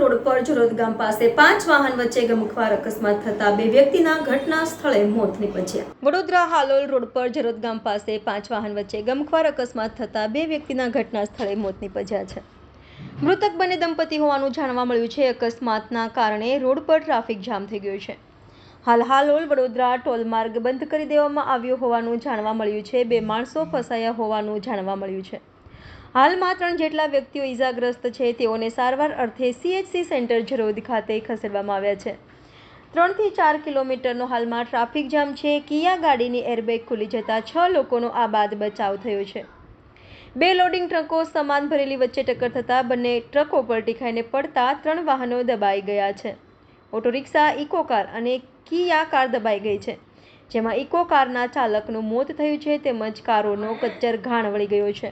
જરોદ ગામ પાસે પાંચ વાહન વચ્ચે ગમખ્વાર અકસ્માત થતા બે વ્યક્તિના ઘટના સ્થળે મોત નીપજ્યા. વડોદરા હાલોલ રોડ પર જરોદ ગામ પાસે પાંચ વાહન વચ્ચે ગમખ્વાર અકસ્માત થતા બે વ્યક્તિના ઘટના સ્થળે મોત નીપજ્યા છે. મૃતક બંને દંપતી હોવાનું જાણવા મળ્યું છે. અકસ્માતના કારણે રોડ પર ટ્રાફિક જામ થઈ ગયો છે. હાલ હાલોલ વડોદરા ટોલ માર્ગ બંધ કરી દેવામાં આવ્યો હોવાનું જાણવા મળ્યું છે. બે માણસો ફસાયા હોવાનું જાણવા મળ્યું છે. હાલમાં ત્રણ જેટલા વ્યક્તિઓ ઈજાગ્રસ્ત છે, તેઓને સારવાર અર્થે સીએચસી સેન્ટર જરોદ ખાતે ખસેડવામાં આવ્યા છે. ત્રણથી ચાર કિલોમીટરનો હાલમાં ટ્રાફિક જામ છે. કિયા ગાડીની એરબેગ ખુલી જતાં છ લોકોનો આ બાદ બચાવ થયો છે. બે લોડિંગ ટ્રકો સમાન ભરેલી વચ્ચે ટક્કર થતાં બંને ટ્રકો પલટી ખાઈને પડતા ત્રણ વાહનો દબાઈ ગયા છે. ઓટો રિક્ષા, ઇકો કાર અને કિયા કાર દબાઈ ગઈ છે, જેમાં ઇકો કારના ચાલકનું મોત થયું છે તેમજ કારોનો કચ્ચર ઘાણ વળી ગયો છે.